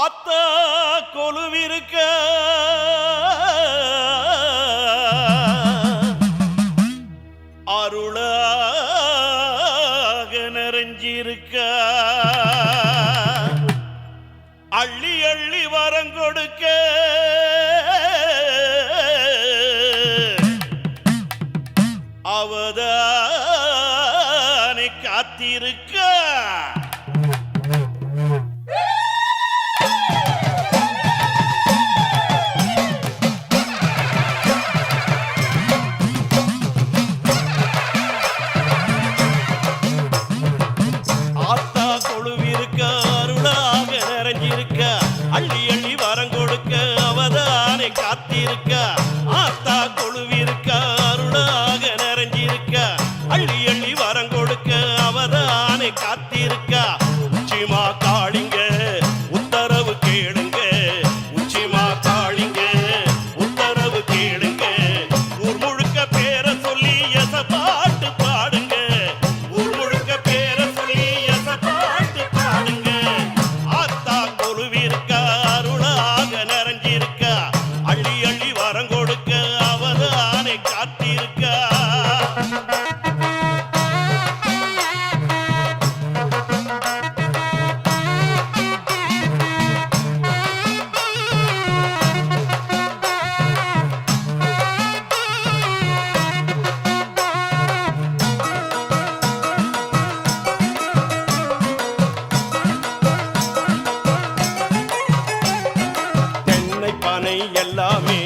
ஆத்த கொலுவிருக்க அருளாக நிறைஞ்சிருக்க. அள்ளி அள்ளி வரங்கொடுக்க அவதானை காத்திருக்க. எல்லாமே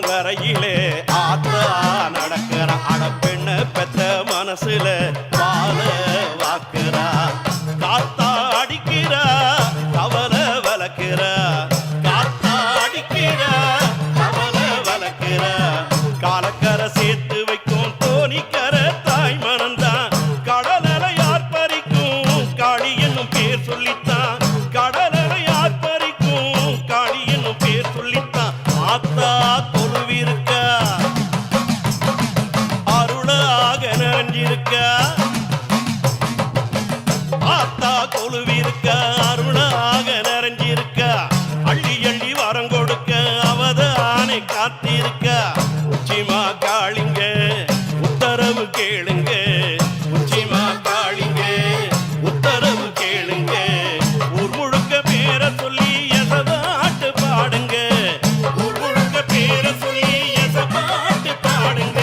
ஆற்றங்கரையிலே ஆத்தா நடக்கிற அடப்பெண்ண பெத்த மனசுல பால வாக்குறா. காத்தா அடிக்கிறா கவல வளர்க்கிற காத்தா அடிக்கிற கவலை வளர்க்கிறா காலக்கரை சேர்த்து வைக்கும் தோணிக்கரை தாய் மனந்தான் கடலலை யார்பறிக்கும் காளி என்னும் பேர் சொல்லித்தான். யார் யார்பறிக்கும் காளி என்னும் பேர் சொல்லித்தான். ஆத்தா எசபாட்டு